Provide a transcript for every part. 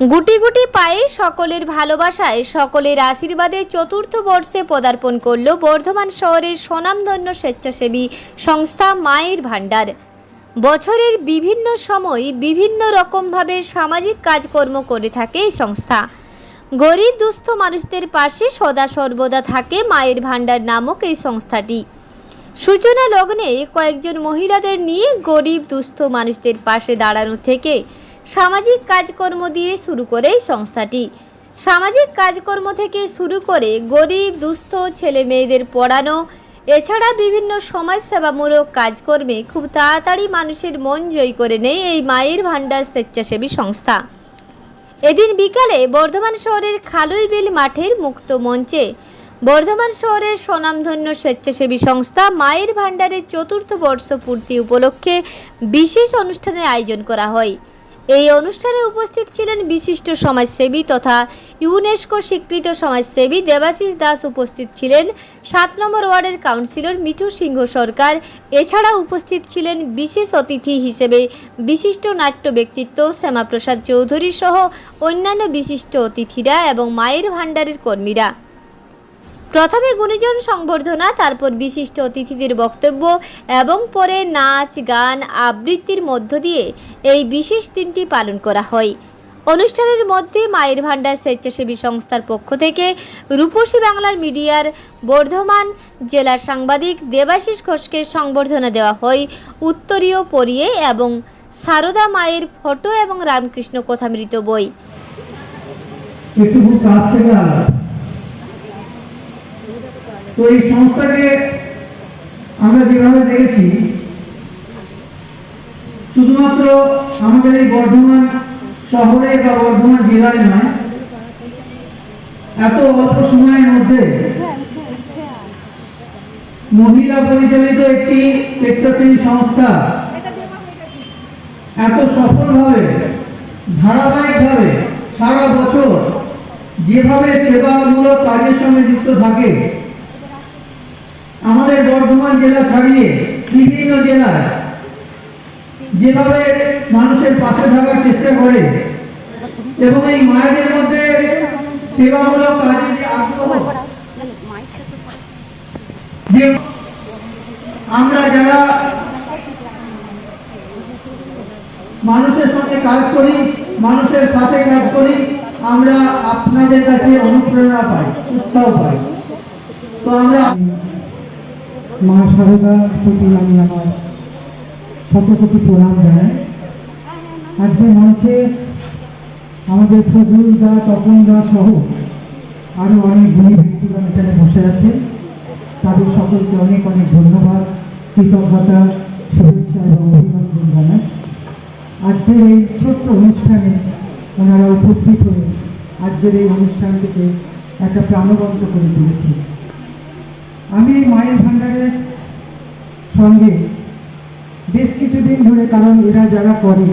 গুটি গুটি পায়ে সকলের ভালোবাসায় সকলের আশীর্বাদে চতুর্থ বর্ষে পদার্পণ করল বর্ধমান শহরের স্বনামধন্য স্বেচ্ছাসেবী সংস্থা মায়ের ভাণ্ডার। বছরের বিভিন্ন সময় বিভিন্ন রকমভাবে সামাজিক কাজকর্ম করে থাকে এই সংস্থা। গরিব দুস্থ মানুষদের পাশে সদা সর্বদা থাকে মায়ের ভাণ্ডার নামক এই সংস্থাটি। সূচনা লগ্নে কয়েকজন মহিলাদের নিয়ে গরিব দুস্থ মানুষদের পাশে দাঁড়ানো থেকে সামাজিক কাজকর্ম দিয়ে শুরু করে সংস্থাটি। সামাজিক কাজকর্ম থেকে শুরু করে গরিব, দুস্থ, ছেলে মেয়েদের পড়ানো, এছাড়া বিভিন্ন সমাজসেবামূলক কাজকর্মে খুব তাড়াতাড়ি মানুষের মন জয় করে নেয় এই মায়ের ভাণ্ডার স্বেচ্ছাসেবী সংস্থা। এদিন বিকালে বর্ধমান শহরের খালুইবিল মাঠের মুক্ত মঞ্চে বর্ধমান শহরের স্বনামধন্য স্বেচ্ছাসেবী সংস্থা মায়ের ভাণ্ডারের চতুর্থ বর্ষ পূর্তি উপলক্ষে বিশেষ অনুষ্ঠানের আয়োজন করা হয়। এই অনুষ্ঠানে উপস্থিত ছিলেন বিশিষ্ট সমাজসেবী তথা ইউনেস্কো স্বীকৃত সমাজসেবী দেবাশিস দাস। উপস্থিত ছিলেন সাত নম্বর ওয়ার্ডের কাউন্সিলর মিঠু সিংহ সরকার। এছাড়া উপস্থিত ছিলেন বিশেষ অতিথি হিসেবে বিশিষ্ট নাট্য ব্যক্তিত্ব শ্যামাপ্রসাদ চৌধুরী সহ অন্যান্য বিশিষ্ট অতিথিরা এবং মায়ের ভাণ্ডারের কর্মীরা। প্রথমে গুণীজন সংবর্ধনা, তারপর বিশিষ্ট অতিথিদের বক্তব্য এবং পরে নাচ, গান আবৃত্তির মধ্য দিয়ে এই বিশেষ দিনটি পালন করা হয়। অনুষ্ঠানের মধ্যে মায়ের ভাণ্ডার স্বেচ্ছাসেবী সংস্থার পক্ষ থেকে রূপসী বাংলার মিডিয়ার বর্ধমান জেলার সাংবাদিক দেবাশিস ঘোষকে সংবর্ধনা দেওয়া হয় উত্তরীয় পরিয়ে এবং সারদা মায়ের ফটো এবং রামকৃষ্ণ কথামৃত বই একটু খুব কাছ থেকে আলাদা তো এই সংস্থাকে আমরা যেভাবে দেখেছি, শুধুমাত্র আমাদের এই বর্ধমান শহরে বা বর্ধমান জেলায় নয়, এত অল্প সময়ের মধ্যে মহিলা পরিচালিত একটি স্বেচ্ছাসেবী সংস্থা এত সফলভাবে, ধারাবাহিকভাবে সারা বছর যেভাবে সেবামূলক কাজের সঙ্গে যুক্ত থাকে আমাদের বর্ধমান জেলা ছাড়িয়ে বিভিন্ন জেলায় যেভাবে মানুষের পাশে থাকার চেষ্টা করে এবং এই মায়েদের মধ্যে সেবামূলক কাজে যে আগ্রহ, যে আমরা যারা মানুষের সঙ্গে কাজ করি, মানুষের সাথে কাজ করি, আমরা আপনাদের কাছে অনুপ্রেরণা পাই, উৎসাহ পাই। তো আমরা মা সারদার প্রতি আমি আমার শত কোটি প্রণাম জানাই। আজকে মঞ্চে আমাদের ফজলুল দা, তপন দা সহ আরও অনেক গুণী ব্যক্তিগণ এখানে বসে আছে তাদের সকলকে অনেক অনেক ধন্যবাদ, কৃতজ্ঞতা, শুভেচ্ছা এবং অভিনন্দন জানাই। আজকের এই ছোট্ট অনুষ্ঠানে ওনারা উপস্থিত হয়ে আজকের এই অনুষ্ঠানটিকে একটা প্রাণবন্ত করে তুলেছে আমি এই মায়ের ভাণ্ডারের সঙ্গে বেশ কিছুদিন ধরে, কারণ এরা যারা করে,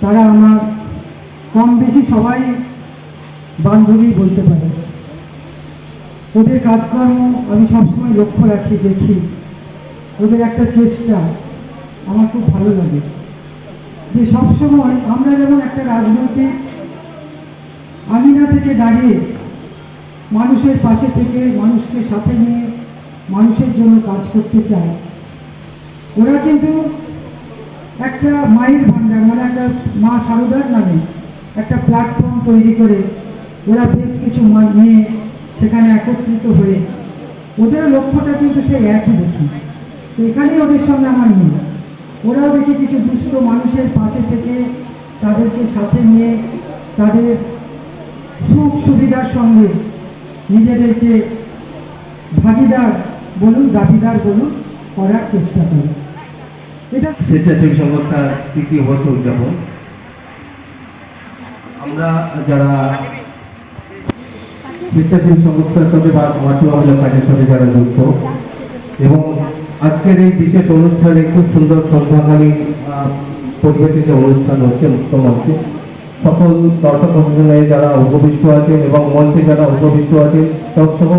তারা আমার কম বেশি সবাই বান্ধবী বলতে পারে। ওদের কাজকর্ম আমি সবসময় লক্ষ্য রাখি, দেখি। ওদের একটা চেষ্টা আমার খুব ভালো লাগে। যে সবসময় আমরা যেমন একটা রাজনৈতিক আমিনা থেকে দাঁড়িয়ে মানুষের পাশে থেকে মানুষকে সাথে নিয়ে মানুষের জন্য কাজ করতে চায়। ওরা কিন্তু একটা মায়ের ভাণ্ডার মানে একটা মা সারদার নামে একটা প্ল্যাটফর্ম তৈরি করে ওরা বেশ কিছু মেয়ে সেখানে একত্রিত হয়ে, ওদের লক্ষ্যটা কিন্তু সেই একই দেখি তো এখানেই ওদের সঙ্গে আমার মিল। ওরাও দেখি কিছু দুস্থ মানুষের পাশে থেকে তাদেরকে সাথে নিয়ে তাদের সুখ সুবিধার সঙ্গে নিজেদেরকে ভাগিদার বলুন দাবিদার বলুন করার চেষ্টা করে এটা স্বেচ্ছাসেবী সংস্থার তৃতীয় বছর উদযাপন। আমরা যারা স্বেচ্ছাসেবী সংস্থার সাথে বা সমাজসেবামূলক কাজের সাথে যারা যুক্ত এবং আজকের এই বিশেষ অনুষ্ঠানে খুব সুন্দর আহ, পরিবেশিত অনুষ্ঠান হচ্ছে মুক্ত মঞ্চে সকল দর্শক মন্ডলে যারা উপবিষ্ট আছেন এবং মঞ্চে যারা উপবিষ্ট আছেন, সবসহ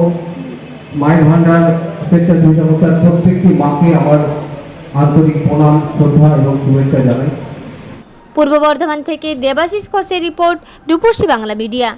মায়ের ভান্ডার স্বেচ্ছাসেবী সংস্থার প্রত্যেকটি মাকে আমার আন্তরিক প্রণাম, শ্রদ্ধা এবং শুভেচ্ছা জানাই। পূর্ব বর্ধমান থেকে দেবাশিস ঘোষের রিপোর্ট, রূপসী বাংলা মিডিয়া।